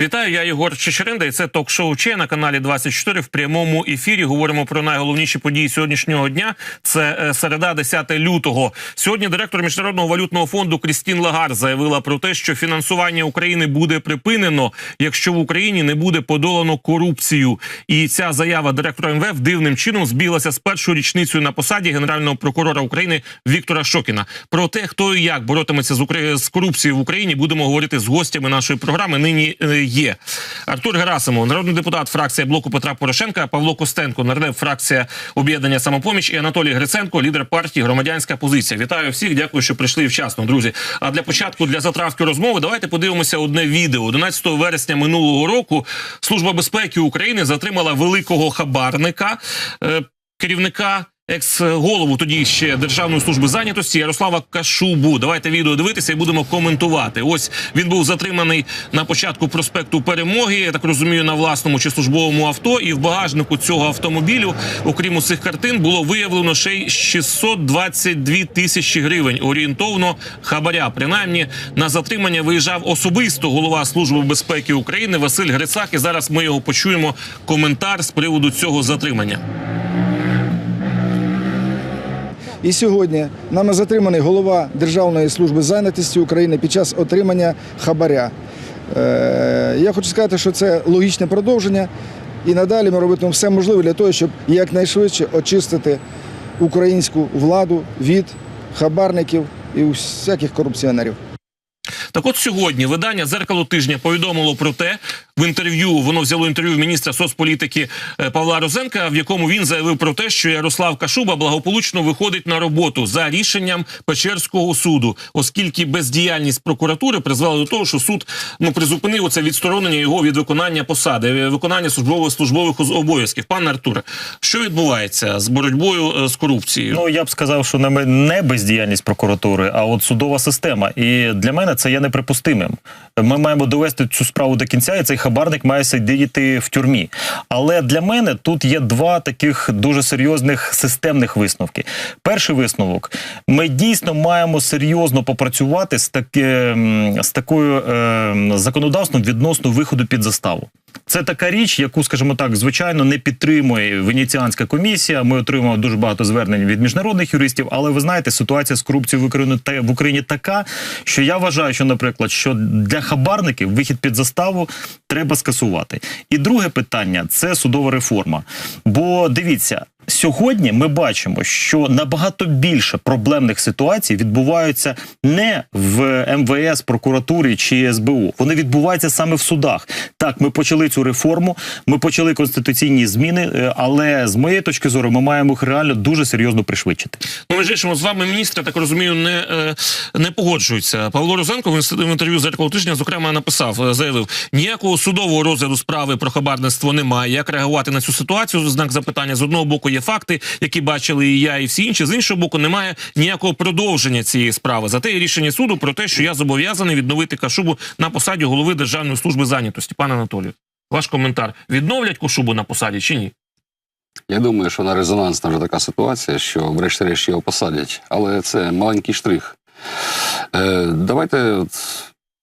Вітаю, я Єгор Чечеринда, і це ток-шоу Че на каналі 24 в прямому ефірі. Говоримо про найголовніші події сьогоднішнього дня. Це е, середа, 10 лютого. Сьогодні директор міжнародного валютного фонду Крістін Лагар заявила про те, що фінансування України буде припинено, якщо в Україні не буде подолано корупцію. І ця заява директора МВФ дивним чином збіглася з першою річницею на посаді генерального прокурора України Віктора Шокіна. Про те, хто і як боротиметься з корупцією в Україні, будемо говорити з гостями нашої програми. Нині е, є Артур Герасимов, народний депутат, фракція блоку Петра Порошенка, Павло Костенко, нардеп, фракція об'єднання самопоміч і Анатолій Гриценко, лідер партії Громадянська позиція. Вітаю всіх. Дякую, що прийшли вчасно, друзі. А для початку для затравки розмови давайте подивимося одне відео. 11 вересня минулого року Служба безпеки України затримала великого хабарника. е, Керівника екс-голову тоді ще Державної служби зайнятості Ярослава Кашубу. Давайте відео дивитися і будемо коментувати. Ось він був затриманий на початку проспекту Перемоги. Я так розумію, на власному чи службовому авто. І в багажнику цього автомобілю, окрім усіх картин, було виявлено ще й 622 тисячі гривень. Орієнтовно хабаря. Принаймні на затримання виїжджав особисто голова служби безпеки України Василь Грицак. І зараз ми його почуємо коментар з приводу цього затримання. І сьогодні нами затриманий голова Державної служби зайнятості України під час отримання хабаря. Е, Я хочу сказати, що це логічне продовження, і надалі ми робитимемо все можливе для того, щоб якнайшвидше очистити українську владу від хабарників і всяких корупціонерів. Так от сьогодні видання «Зеркало тижня повідомило про те, в інтерв'ю воно взяло інтерв'ю міністра соцполітики е, Павла Розенка, в якому він заявив про те, що Ярослав Кашуба благополучно виходить на роботу за рішенням Печерського суду, оскільки бездіяльність прокуратури призвела до того, що суд ну призупинив оце відсторонення його від виконання посади, е, виконання службових службових обов'язків. Пане Артуре, що відбувається з боротьбою е, з корупцією? Ну я б сказав, що не бездіяльність прокуратури, а от судова система. І для мене це є неприпустимим. Ми маємо довести цю справу до кінця, і цей хабарник має сидіти в тюрмі. Але для мене тут є два таких дуже серйозних системних висновки. Перший висновок: ми дійсно маємо серйозно попрацювати з таким з такою е, законодавством відносно виходу під заставу. Це така річ, яку, скажімо так, звичайно, не підтримує Венеціанська комісія. Ми отримали дуже багато звернень від міжнародних юристів. Але ви знаєте, ситуація з корупцією в Україні в Україні така, що я вважаю, що, наприклад, що для хабарників вихід під заставу треба скасувати. І друге питання це судова реформа. Бо дивіться. Сьогодні ми бачимо, що набагато більше проблемних ситуацій відбуваються не в МВС, прокуратурі чи СБУ. Вони відбуваються саме в судах. Так, ми почали цю реформу, ми почали конституційні зміни, е, але з моєї точки зору, ми маємо їх реально дуже серйозно пришвидшити. Ну, між іншим, з вами міністр, я так розумію, не, е, не погоджується. Павло Розенко в інтерв'ю «Зеркало тижня, зокрема, написав, е, заявив, ніякого судового розгляду справи про хабарництво немає. Як реагувати на цю ситуацію? Знак запитання з одного боку є факти, які бачили і я, і всі інші. З іншого боку, немає ніякого продовження цієї справи. Зате є рішення суду про те, що я зобов'язаний відновити Кашубу на посаді голови Державної служби зайнятості. Пане Анатолію, ваш коментар: відновлять Кашубу на посаді чи ні? Я думаю, що вона резонансна вже така ситуація, що врешті-решт його посадять. Але це маленький штрих. Е, давайте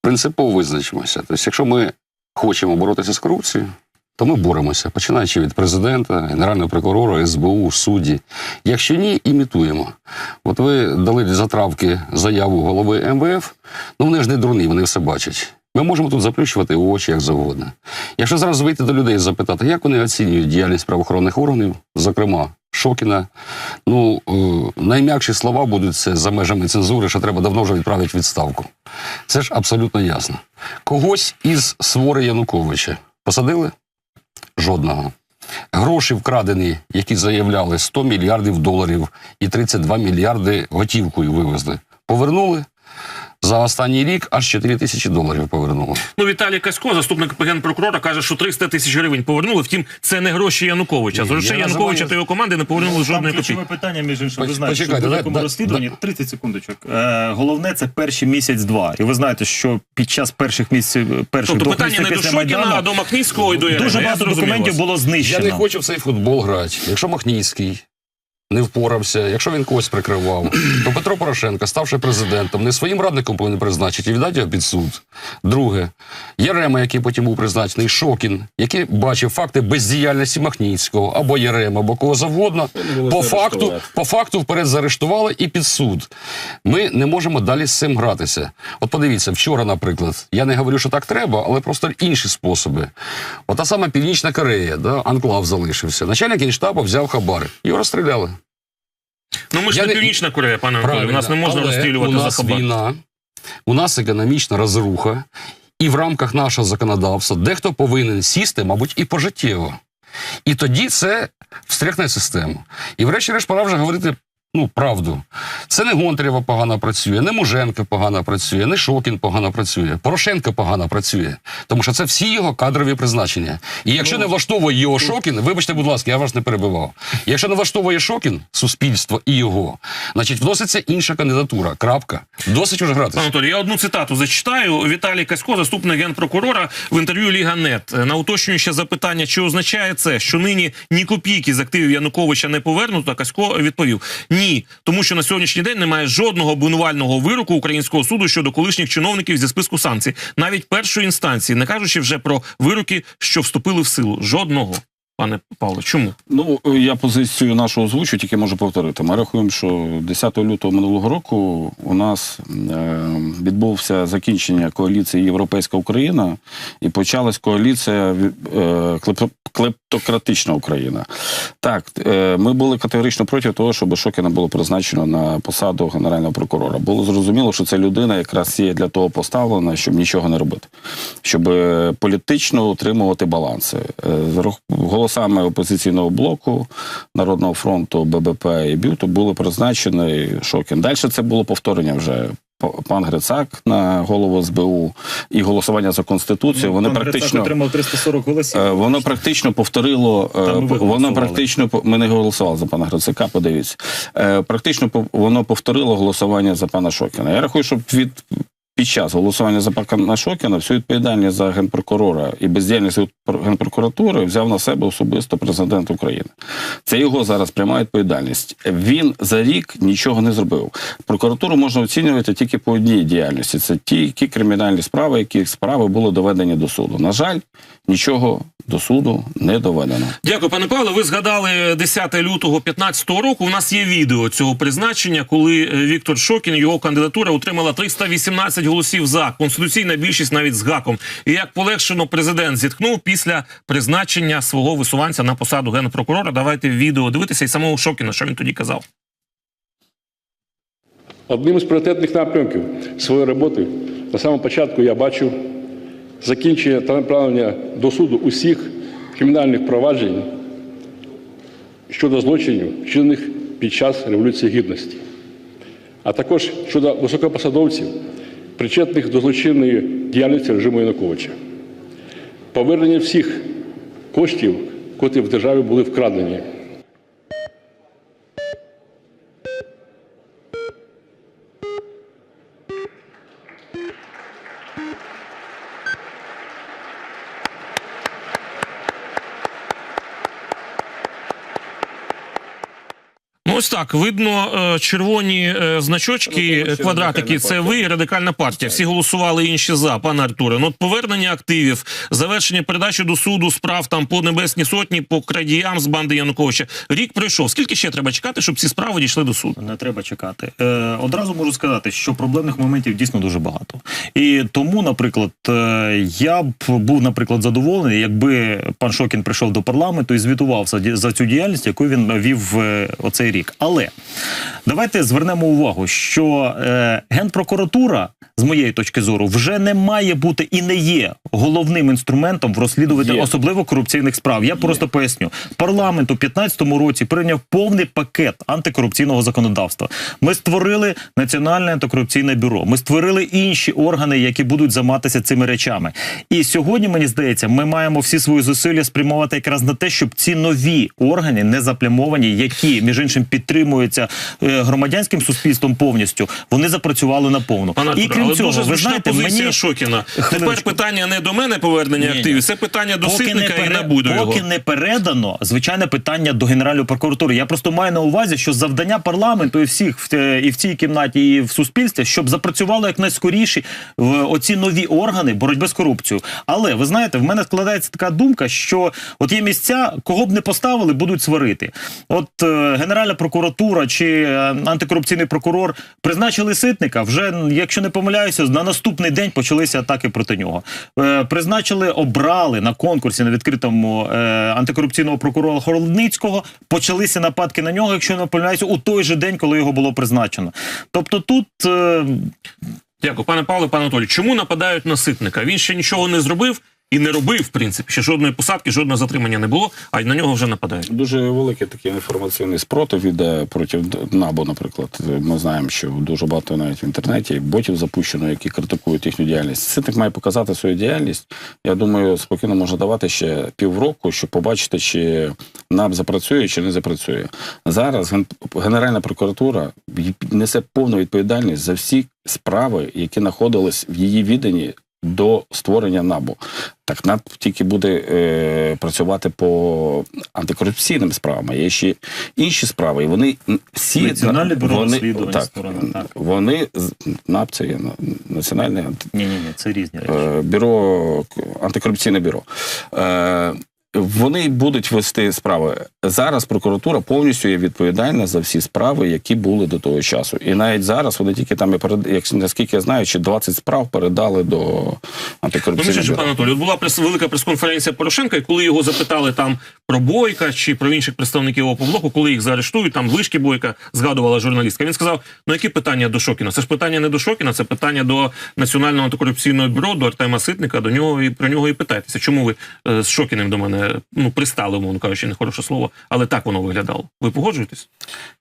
принципово визначимося. Тобто, якщо ми хочемо боротися з корупцією, то ми боремося, починаючи від президента, генерального прокурора, СБУ, судді. Якщо ні, імітуємо. От ви дали затравки заяву голови МВФ, ну вони ж не дурні, вони все бачать. Ми можемо тут заплющувати очі як завгодно. Якщо зараз вийти до людей і запитати, як вони оцінюють діяльність правоохоронних органів, зокрема Шокіна, ну е, найм'якші слова будуть це за межами цензури, що треба давно вже відправити відставку. Це ж абсолютно ясно. Когось із свори Януковича посадили? Жодного. Гроші вкрадені, які заявляли 100 мільярдів доларів і 32 мільярди готівкою вивезли. Повернули за останній рік аж 4 тисячі доларів повернули. Ну, Віталій Касько, заступник генпрокурора, каже, що 300 тисяч гривень повернули. Втім, це не гроші Януковича. З Ні, грошей я Януковича називаю- та його команди не повернули жодної Там ключове питання, між іншим, ви знаєте, що в великому да- розслідуванні да. 30 секундочок. Е, головне це перші місяць-два. І ви знаєте, що під час перших місяців перших Тобто двох питання не до після Шокіна, а до Махніцького і до Ярема. дуже багато документів було Я не хочу в цей футбол грати. Якщо Махніцький не впорався, якщо він когось прикривав, то Петро Порошенко, ставши президентом, не своїм радником повинен призначити і віддати його під суд. Друге, Єрема, який потім був призначений, Шокін, який бачив факти бездіяльності Махніцького або Єрема, або кого завгодно, по факту, по факту вперед заарештували і під суд. Ми не можемо далі з цим гратися. От подивіться, вчора, наприклад, я не говорю, що так треба, але просто інші способи. Ота сама Північна Корея, да, анклав залишився. Начальник генштабу взяв хабар. Його розстріляли. Ну ми ж Я не Північна Корея, пане Анатолію. Нас не можна але розстрілювати у за нас хабар. війна, у нас економічна розруха, і в рамках нашого законодавства дехто повинен сісти, мабуть, і пожиттєво. І тоді це встряхне систему. І врешті-решт пора вже говорити. Ну, правду. Це не Гонтарєва погано працює, не Муженко погано працює, не Шокін погано працює, Порошенко погано працює. Тому що це всі його кадрові призначення. І якщо не влаштовує його Шокін, вибачте, будь ласка, я вас не перебивав. Якщо не влаштовує Шокін, суспільство і його, значить вноситься інша кандидатура. Крапка. Досить уже гратися. Анатолій, я одну цитату зачитаю. Віталій Касько, заступник генпрокурора, в інтерв'ю Ліга Нет на уточнююче запитання, чи означає це, що нині ні копійки з активів Януковича не повернуто. Касько відповів: ні, тому що на сьогоднішній день немає жодного обвинувального вироку українського суду щодо колишніх чиновників зі списку санкцій, навіть першої інстанції, не кажучи вже про вироки, що вступили в силу. Жодного. Пане Павло, чому? Ну, я позицію нашу озвучу, тільки можу повторити. Ми рахуємо, що 10 лютого минулого року у нас е, відбувся закінчення коаліції Європейська Україна і почалась коаліція е, клеп- клептократична Україна. Так, е, ми були категорично проти того, щоб Шокіна було призначено на посаду генерального прокурора. Було зрозуміло, що ця людина якраз є для того поставлена, щоб нічого не робити, щоб політично утримувати баланси. Е, рах- Голосами опозиційного блоку, Народного фронту, ББП і БЮТу були призначені Шокін. Далі це було повторення вже. Пан Грицак на голову СБУ і голосування за конституцію. Вони Пан практично отримав 340 голосів. Е, Воно практично повторило. е, Воно практично ми не голосували за пана Грицака. Подивіться, Е, практично воно повторило голосування за пана Шокіна. Я рахую, що від. Під час голосування за пана Шокіна всю відповідальність за генпрокурора і бездіяльність генпрокуратури взяв на себе особисто президент України. Це його зараз пряма відповідальність. Він за рік нічого не зробив. Прокуратуру можна оцінювати тільки по одній діяльності. Це ті ті кримінальні справи, які справи були доведені до суду. На жаль, нічого до суду не доведено. Дякую, пане Павло. Ви згадали 10 лютого 15 року. У нас є відео цього призначення, коли е, Віктор Шокін, його кандидатура отримала 318 голосів за конституційна більшість навіть з гаком. І як полегшено президент зітхнув після призначення свого висуванця на посаду генпрокурора. Давайте відео дивитися і самого Шокіна, що він тоді казав. Одним із пріоритетних напрямків своєї роботи на самому початку я бачу закінчення та направлення до суду усіх кримінальних проваджень щодо злочинів, вчинених під час Революції Гідності, а також щодо високопосадовців, причетних до злочинної діяльності режиму Януковича. Повернення всіх коштів, котрі в державі були вкрадені. Ось так видно е, червоні е, значочки, Ну, квадратики. Це ви і радикальна партія. Всі голосували інші за пане Артуре. Ну, от повернення активів, завершення передачі до суду справ там по небесній сотні, по крадіям з банди Януковича. Рік пройшов. Скільки ще треба чекати, щоб ці справи дійшли до суду? Не треба чекати. Е, одразу можу сказати, що проблемних моментів дійсно дуже багато. І тому, наприклад, е, я б був, наприклад, задоволений, якби пан Шокін прийшов до парламенту і звітував за, цю діяльність, яку він вів оцей рік. Але давайте звернемо увагу, що е, генпрокуратура, з моєї точки зору, вже не має бути і не є головним інструментом в розслідуванні Є. особливо корупційних справ. Я просто поясню. Парламент у 15-му році прийняв повний пакет антикорупційного законодавства. Ми створили Національне антикорупційне бюро. Ми створили інші органи, які будуть займатися цими речами. І сьогодні, мені здається, ми маємо всі свої зусилля спрямувати якраз на те, щоб ці нові органи не заплямовані, які між іншим підтримуються е, громадянським суспільством повністю, вони запрацювали наповну. Пане І крім Але цього, дуже ви знаєте, позиція мені Шокіна. Тепер питання не до мене повернення Ні, активів, це питання до поки Ситника пере- НАБУ до його. поки не передано, звичайне питання до Генеральної прокуратури. Я просто маю на увазі, що завдання парламенту і всіх і в цій кімнаті, і в суспільстві, щоб запрацювали якнайскоріше в оці нові органи боротьби з корупцією. Але ви знаєте, в мене складається така думка, що от є місця, кого б не поставили, будуть сварити. От е, Генеральна прокуратура чи е, антикорупційний прокурор призначили ситника. Вже якщо не помиляюся, на наступний день почалися атаки проти нього. Е, призначили, обрали на конкурсі на відкритому е, антикорупційного прокурора Холодницького. Почалися нападки на нього, якщо не помиляюся, у той же день, коли його було призначено. Тобто тут. Е, Дякую, пане Павло, пане Анатолій. Чому нападають на Ситника? Він ще нічого не зробив і не робив, в принципі. Ще жодної посадки, жодного затримання не було, а й на нього вже нападають. Дуже великий такий інформаційний спротив іде проти НАБУ, наприклад. Ми знаємо, що дуже багато навіть в інтернеті ботів запущено, які критикують їхню діяльність. Ситник має показати свою діяльність. Я думаю, спокійно можна давати ще півроку, щоб побачити, чи НАБ запрацює, чи не запрацює. Зараз Ген- Генеральна прокуратура несе повну відповідальність за всі справи, які знаходились в її відданні до створення НАБУ. Так НАБ тільки буде е, працювати по антикорупційним справам. Є ще інші справи, і вони всі Національне бюро вони, розслідувань так, сторона, так. вони НАБ це є національне ні, ні, ні, це різні речі. е, бюро, антикорупційне бюро. Е, вони будуть вести справи. Зараз прокуратура повністю є відповідальна за всі справи, які були до того часу. І навіть зараз вони тільки там, і перед- як наскільки я знаю, чи 20 справ передали до антикорупційного пане Анатолій, от була прес, велика прес-конференція Порошенка, і коли його запитали там про Бойка чи про інших представників ОПОБЛОКу, коли їх заарештують, там вишки Бойка згадувала журналістка. Він сказав: ну які питання до Шокіна? Це ж питання не до Шокіна, це питання до Національного антикорупційного бюро, до Артема Ситника, до нього і про нього і питайтеся. Чому ви е, з Шокіним до мене ну пристали, умовно кажучи, не хороше слово, але так воно виглядало. Ви погоджуєтесь?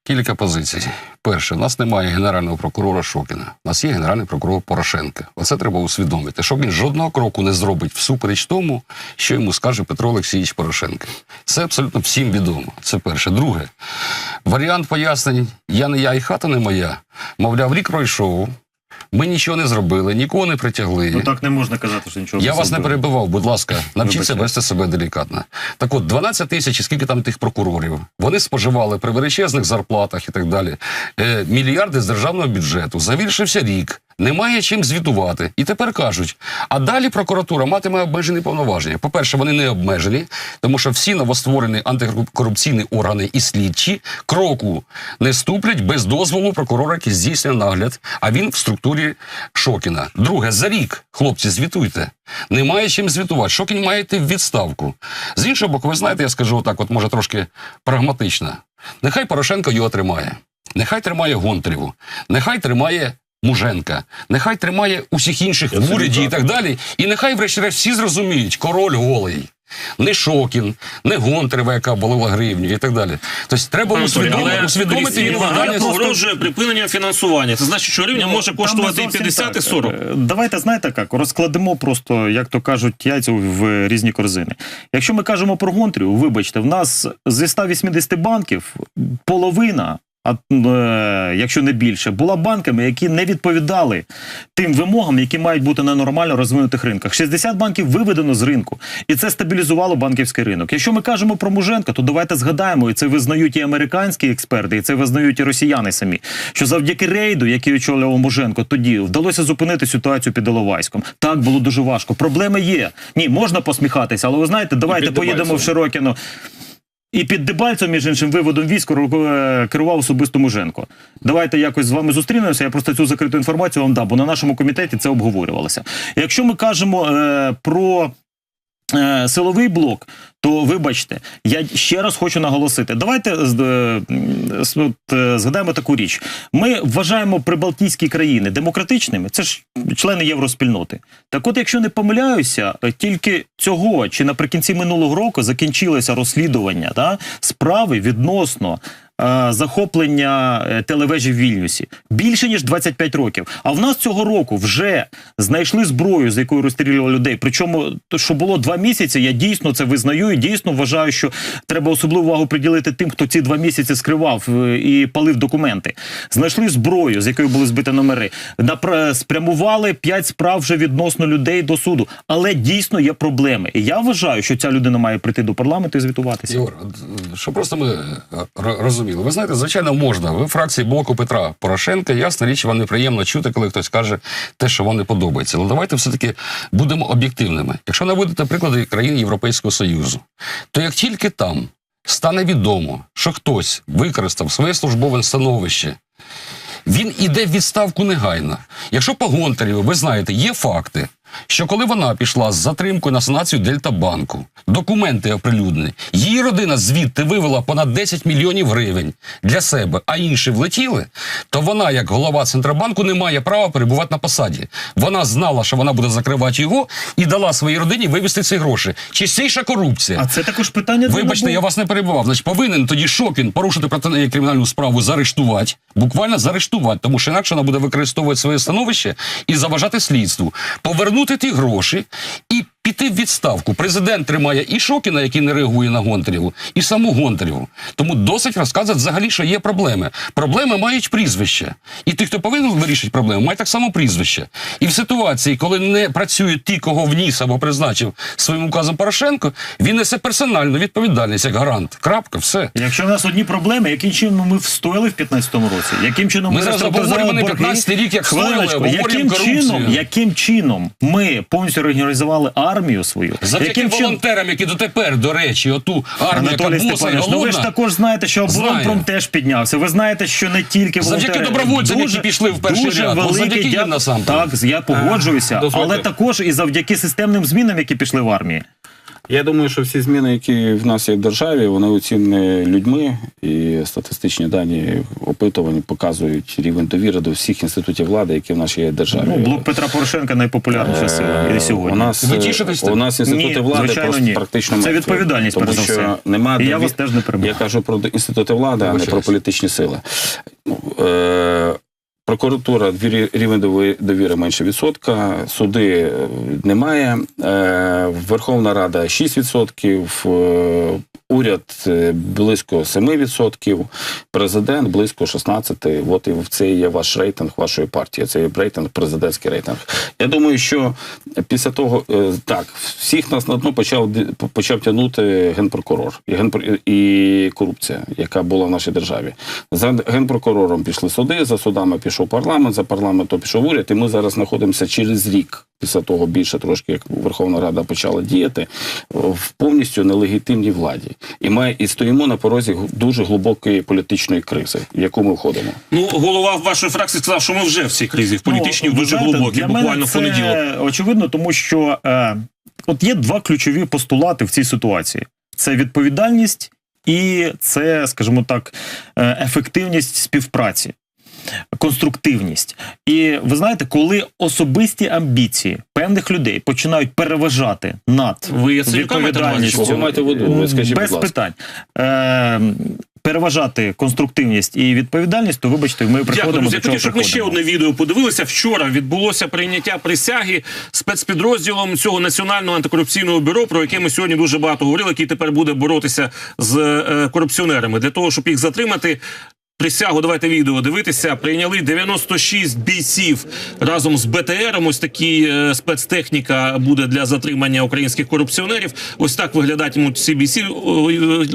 Кілька позицій. Перше, у нас немає генерального прокурора Шокіна. У нас є генеральний прокурор Порошенка. Оце треба усвідомити. Шокін жодного кроку не зробить всупереч тому, що йому скаже Петро Олексійович Порошенко. Це абсолютно всім відомо. Це перше. Друге, варіант пояснень я не я і хата не моя. Мовляв, рік пройшов. Ми нічого не зробили, нікого не притягли. Ну так не можна казати, що нічого Я вас не перебивав, будь ласка, навчіться Вибачте. вести себе делікатно. Так от, 12 тисяч, скільки там тих прокурорів, вони споживали при величезних зарплатах і так далі. Е, мільярди з державного бюджету. Завіршився рік. Немає чим звітувати. І тепер кажуть, а далі прокуратура матиме обмежені повноваження. По-перше, вони не обмежені, тому що всі новостворені антикорупційні органи і слідчі кроку не ступлять без дозволу прокурора, який здійснює нагляд, а він в структурі Шокіна. Друге, за рік, хлопці, звітуйте. Немає чим звітувати. Шокін має йти в відставку. З іншого боку, ви знаєте, я скажу отак, от може трошки прагматично. Нехай Порошенко його тримає. Нехай тримає Гонтареву. Нехай тримає Муженка. Нехай тримає усіх інших в уряді і так далі. І нехай, врешті-решт, всі зрозуміють, король голий. Не Шокін, не Гонтарева, яка болила гривню і так далі. Тобто треба Пане усвідомити, але усвідомити він відповідальність. погрожує припиненням фінансування. Це значить, що гривня може Ну, Там коштувати і зовсім 50, і 40. Е, Давайте знаєте як, розкладемо просто, як то кажуть, яйця в різні корзини. Якщо ми кажемо про Гонтрів, вибачте, в нас зі 180 банків половина. А е, якщо не більше, була банками, які не відповідали тим вимогам, які мають бути на нормально розвинутих ринках. 60 банків виведено з ринку, і це стабілізувало банківський ринок. Якщо ми кажемо про Муженка, то давайте згадаємо, і це визнають і американські експерти, і це визнають і росіяни самі. Що завдяки рейду, який очолював Муженко, тоді вдалося зупинити ситуацію під Іловайськом. Так було дуже важко. Проблеми є. Ні, можна посміхатися, але ви знаєте, давайте поїдемо в Широкіно. І під Дебальцем, між іншим, виводом військ е, керував особисто Муженко. Давайте якось з вами зустрінемося. Я просто цю закриту інформацію вам дам, бо на нашому комітеті це обговорювалося. Якщо ми кажемо е, про силовий блок, то вибачте, я ще раз хочу наголосити. Давайте е, е, згадаємо таку річ. Ми вважаємо прибалтійські країни демократичними. Це ж члени євроспільноти. Так, от, якщо не помиляюся, е, тільки цього чи наприкінці минулого року закінчилося розслідування та, справи відносно е, захоплення е, телевежі в Вільнюсі. Більше ніж 25 років. А в нас цього року вже знайшли зброю, з якою розстрілювали людей. Причому, що було два місяці, я дійсно це визнаю і дійсно вважаю, що треба особливу увагу приділити тим, хто ці два місяці скривав е, і палив документи. Знайшли зброю, з якою були збиті номери. Спрямували п'ять справ вже відносно людей до суду. Але дійсно є проблеми. І я вважаю, що ця людина має прийти до парламенту і звітуватися. От, е, просто ми е, ро- розуміли. Ви знаєте, звичайно, можна. Ви фракції блоку Петра Порошенка, ясна річ, вам неприємно чути, коли хтось каже те, що вам не подобається. Але давайте все-таки будемо об'єктивними. Якщо наводити приклади країн Європейського Союзу, то як тільки там стане відомо, що хтось використав своє службове становище він іде в відставку негайно. Якщо по Гонтарєву, ви знаєте, є факти, що коли вона пішла з затримкою на санацію Дельтабанку, документи оприлюднені, її родина звідти вивела понад 10 мільйонів гривень для себе, а інші влетіли, то вона, як голова Центробанку, не має права перебувати на посаді. Вона знала, що вона буде закривати його, і дала своїй родині вивести ці гроші. Чистіша корупція. А це також питання. Вибачте, я вас не перебував. Значить, повинен тоді Шокін порушити проти неї кримінальну справу, заарештувати, буквально заарештувати, тому що інакше вона буде використовувати своє становище і заважати слідству, повернути ті гроші і піти в відставку. Президент тримає і Шокіна, який не реагує на Гонтарєву, і саму Гонтарєву. Тому досить розказувати взагалі, що є проблеми. Проблеми мають прізвище. І ті, хто повинен вирішити проблему, мають так само прізвище. І в ситуації, коли не працюють ті, кого вніс або призначив своїм указом Порошенко, він несе персональну відповідальність як гарант. Крапка, все. Якщо в нас одні проблеми, яким чином ми встояли в 15-му році? Яким чином Ми ми, зараз обговорюємо не 15-й рік, як Хвилиночку, яким чином, яким чином ми повністю організували армію свою? Завдяки яким волонтерам, які дотепер, до речі, оту армію, Анатолій і Степанович, ну ви ж також знаєте, що оборонпром теж піднявся. Ви знаєте, що не тільки Завдяки волонтери. добровольцям, які пішли в перший дуже ряд. Великий, велике завдяки їм насамперед. Так, я погоджуюся, а, але також і завдяки системним змінам, які пішли в армії. Я думаю, що всі зміни, які в нас є в державі, вони оцінені людьми, і статистичні дані опитувань показують рівень довіри до всіх інститутів влади, які в нашій є державі. Ну, блок Петра Порошенка найпопулярніша сила і сьогодні. У нас, Ви тішитесь у нас інститути Ні, влади звичайно, просто ні. практично Це відповідальність, тому що все. нема І я вас теж не перебиваю. Я кажу про інститути влади, а не про політичні сили. Ну, Е, Прокуратура двірі- рівень довіри менше відсотка, суди е, немає. Е, Верховна Рада 6%, е, уряд е, близько 7%, президент близько 16%. От і це є ваш рейтинг вашої партії. Це є рейтинг, президентський рейтинг. Я думаю, що після того е, так всіх нас на дно почав почав тягнути генпрокурор і генпро- і корупція, яка була в нашій державі. За генпрокурором пішли суди, за судами пішов парламент, за парламентом пішов уряд. І ми зараз знаходимося через рік. Після того більше трошки, як Верховна Рада почала діяти в повністю нелегітимній владі, і ми і стоїмо на порозі дуже глибокої політичної кризи, в яку ми входимо. Ну, голова вашої фракції сказав, що ми вже в цій кризі, в політичній, Ну, дуже знаєте, глибокій, для буквально в це понеділок. Очевидно, тому що е, от є два ключові постулати в цій ситуації: це відповідальність і це, скажімо так, е, ефективність співпраці. Конструктивність, і ви знаєте, коли особисті амбіції певних людей починають переважати над Ви маєте на увазі, чи відповідальністю, ви маєте в виду? Ви скажіть, без будь ласка. питань. Е, переважати конструктивність і відповідальність, то вибачте, ми приходимо Дякую, до. Я хотів, щоб ми ще одне відео подивилися. Вчора відбулося прийняття присяги спецпідрозділом цього національного антикорупційного бюро, про яке ми сьогодні дуже багато говорили, який тепер буде боротися з е, корупціонерами для того, щоб їх затримати. Присягу, давайте відео дивитися. Прийняли 96 бійців разом з БТРом. Ось такі е, спецтехніка буде для затримання українських корупціонерів. Ось так виглядатимуть ці бійці. Е,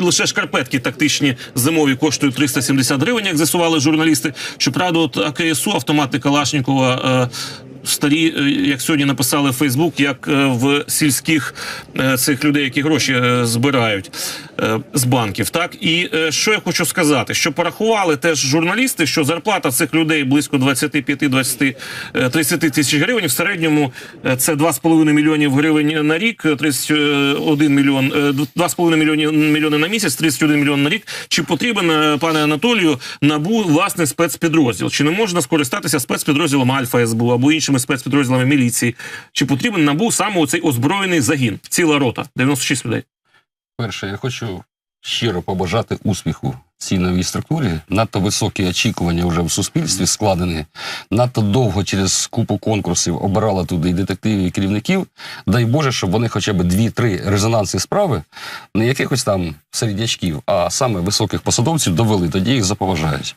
Лише шкарпетки тактичні зимові коштують 370 гривень, як з'ясували журналісти. Щоправда, от АКСУ автомати Калашнікова. е, Старі, е, як сьогодні написали в Фейсбук, як е, в сільських цих людей, які гроші збирають з банків. Так і е, що я хочу сказати, що порахували теж журналісти, що зарплата цих людей близько 25-20 е, 30 тисяч гривень. В середньому е, це 2,5 мільйонів гривень на рік, е, 31 мільйон, е, 2,5 мільйони мільйони на місяць, 31 мільйон на рік. Чи потрібен е, пане Анатолію набу власне спецпідрозділ? Чи не можна скористатися спецпідрозділом Альфа СБУ або іншими спецпідрозділами міліції? Чи потрібен набу саме оцей озброєний загін? Ціла рота, 96 людей. Перше, я хочу щиро побажати успіху цій новій структурі. Надто високі очікування вже в суспільстві складені. Надто довго через купу конкурсів обирала туди і детективів, і керівників. Дай Боже, щоб вони хоча б дві-три резонансні справи, не якихось там середнячків, а саме високих посадовців довели, тоді їх заповажають.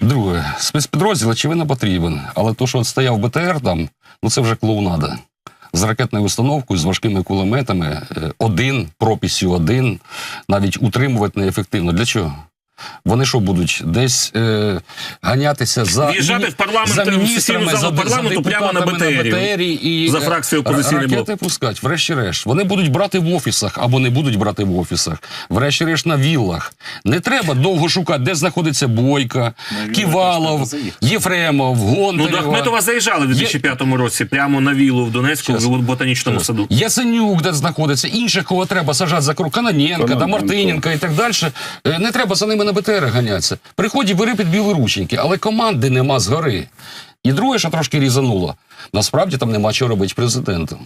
Друге, спецпідрозділ, очевидно, потрібен, але то, що от стояв БТР там, ну це вже клоунада. З ракетною установкою, з важкими кулеметами, е, один, прописю один, навіть утримувати неефективно. Для чого? Вони що будуть десь е, ганятися за В'їжджати в парламент, за в сесійну міністрами, залу за, парламенту за прямо на депутатами БТРі. БТРі і За е, фракцією «Опозиційний блок». ракети пускать. Врешті-решт, вони будуть брати в офісах або не будуть брати в офісах. Врешті-решт на віллах. Не треба довго шукати, де знаходиться Бойка, Ківалов, Єфремов, Ну, до Гонтарева. Ахметова заїжджали в 2005 році прямо на вілу в Донецьку в ботанічному саду. Ясенюк, де знаходиться, інших, кого треба сажати за круг, Каноненка, да, Мартиненка і так далі. Е, Не треба за ними на БТР ганятися. Приходять, бери під білі рученьки, але команди нема згори. І друге, що трошки різануло, насправді там нема чого робити президенту.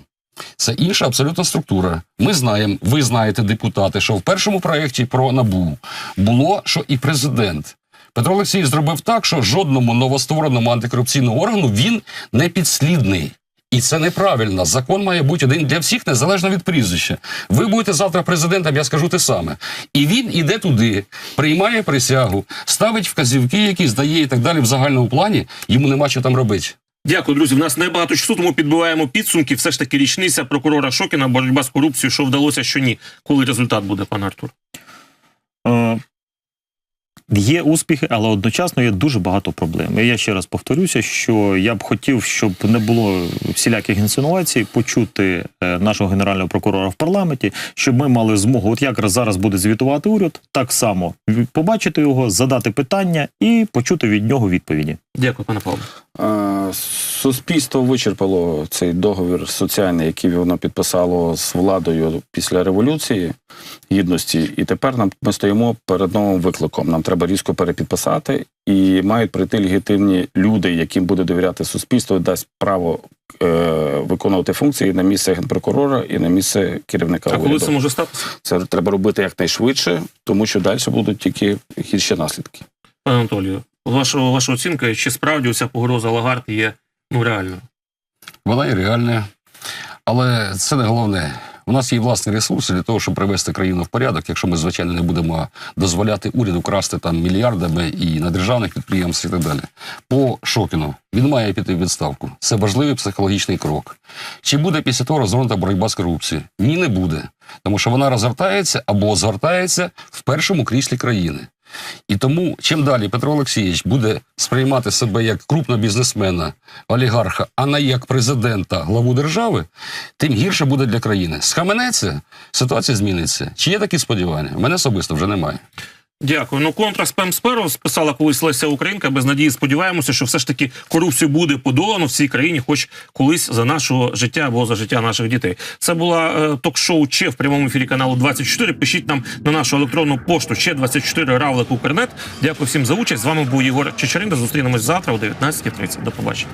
Це інша абсолютно структура. Ми знаємо, ви знаєте, депутати, що в першому проєкті про НАБУ було, що і президент. Петро Олексійович зробив так, що жодному новоствореному антикорупційному органу він не підслідний. І це неправильно. Закон має бути один для всіх, незалежно від прізвища. Ви будете завтра президентом, я скажу те саме. І він іде туди, приймає присягу, ставить вказівки, які здає і так далі в загальному плані. Йому нема що там робити. Дякую, друзі. У нас небагато часу, тому підбиваємо підсумки. Все ж таки річниця прокурора Шокіна, боротьба з корупцією, що вдалося, що ні. Коли результат буде, пане Артур? Є успіхи, але одночасно є дуже багато проблем. І я ще раз повторюся, що я б хотів, щоб не було всіляких інсинуацій, почути е, нашого генерального прокурора в парламенті, щоб ми мали змогу, от як зараз буде звітувати уряд, так само побачити його, задати питання і почути від нього відповіді. Дякую, пане Павло. Суспільство вичерпало цей договір соціальний, який воно підписало з владою після революції гідності, і тепер нам ми стоїмо перед новим викликом. Нам треба різко перепідписати, і мають прийти легітимні люди, яким буде довіряти суспільство, дасть право е, виконувати функції на місце генпрокурора і на місце керівника А коли це може статися? Це треба робити якнайшвидше, тому що далі будуть тільки гірші наслідки. Пане Анатолію, ваша, ваша оцінка, чи справді ця погроза Лагард є ну реальною? Вона і реальна. Але це не головне. У нас є власні ресурси для того, щоб привести країну в порядок, якщо ми, звичайно, не будемо дозволяти уряду красти там мільярдами і на державних підприємствах і так далі. По Шокіну він має піти в відставку. Це важливий психологічний крок. Чи буде після того розгорнута боротьба з корупцією? Ні, не буде. Тому що вона розгортається або згортається в першому кріслі країни. І тому, чим далі Петро Олексійович буде сприймати себе як крупного бізнесмена, олігарха, а не як президента, главу держави, тим гірше буде для країни. Схаменеться, ситуація зміниться. Чи є такі сподівання? Мене особисто вже немає. Дякую. Ну контра спем сперо списала колись Леся Українка. Без надії сподіваємося, що все ж таки корупцію буде подолано в цій країні, хоч колись за нашого життя або за життя наших дітей. Це була е, ток-шоу «Че» в прямому ефірі каналу 24. Пишіть нам на нашу електронну пошту ще 24 Равлик Укрнет. Дякую всім за участь. З вами був Єгор Чечеринда. Зустрінемось завтра о 19.30. До побачення.